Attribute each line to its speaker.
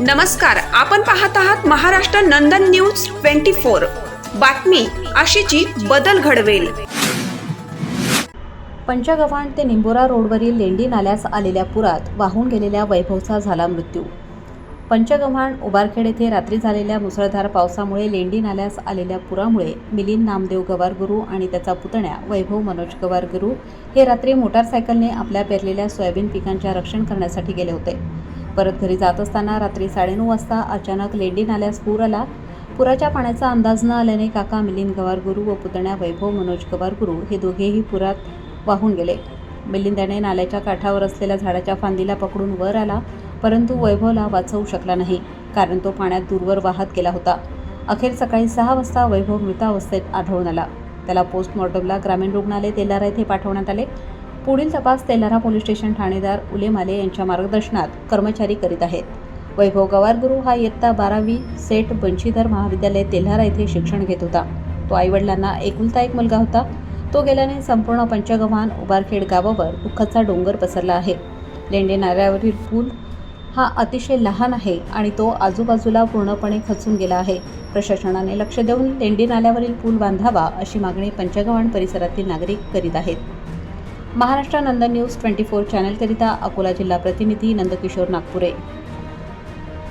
Speaker 1: नमस्कार आपण पाहत आहात Maharashtra Nandan news twenty four. बातमी अशीची बदल घडवेल.
Speaker 2: पंचगव्हाण ते निंबोरा रोडवरील लेंडी नाल्यास आलेल्या पुरात वाहून गेलेल्या वैभवचा झाला मृत्यू. पंचगव्हाण उबारखेड येथे रात्री झालेल्या मुसळधार पावसामुळे लेंडी नाल्यास आलेल्या पुरामुळे मिलिंद नामदेव गवारगुरू आणि त्याचा पुतण्या वैभव मनोज गवारगुरू हे रात्री मोटारसायकलने आपल्या पेरलेल्या सोयाबीन पिकांच्या रक्षण करण्यासाठी गेले होते. परत घरी जात असताना रात्री साडेनऊ वाजता अचानक लेंडी नाल्यास पूर आला. पुराच्या पाण्याचा अंदाज न आल्याने काका मिलिंद गवारगुरू व पुतण्या वैभव मनोज गवारगुरू हे दोघेही पुरात वाहून गेले. मिलिंदाने नाल्याच्या काठावर असलेल्या झाडाच्या फांदीला पकडून वर आला परंतु वैभवला वाचवू शकला नाही कारण तो पाण्यात दूरवर वाहत गेला होता. अखेर सकाळी सहा वाजता वैभव मृतावस्थेत आढळून आला. त्याला पोस्टमॉर्टमला ग्रामीण रुग्णालय तेलारा येथे पाठवण्यात आले. पुढील तपास तेलारा पोलीस स्टेशन ठाणेदार उलेमाले यांच्या मार्गदर्शनात कर्मचारी करीत आहेत. वैभव गवारगुरू हा इयत्ता बारावी सेठ बंशीधर महाविद्यालय तेल्हारा येथे शिक्षण घेत होता. तो आईवडिलांना एकुलता एक मुलगा होता. तो गेल्याने संपूर्ण पंचगव्हाण उबारखेड गावावर दुःखाचा डोंगर पसरला आहे. लेंडे नाल्यावरील पूल हा अतिशय लहान आहे आणि तो आजूबाजूला पूर्णपणे खचून गेला आहे. प्रशासनाने लक्ष देऊन लेंडी नाल्यावरील पूल बांधावा अशी मागणी पंचगव्हाण परिसरातील नागरिक करीत आहेत. Maharashtra Nandan news twenty four चॅनलकरिता Akola जिल्हा प्रतिनिधी नंदकिशोर नागपुरे.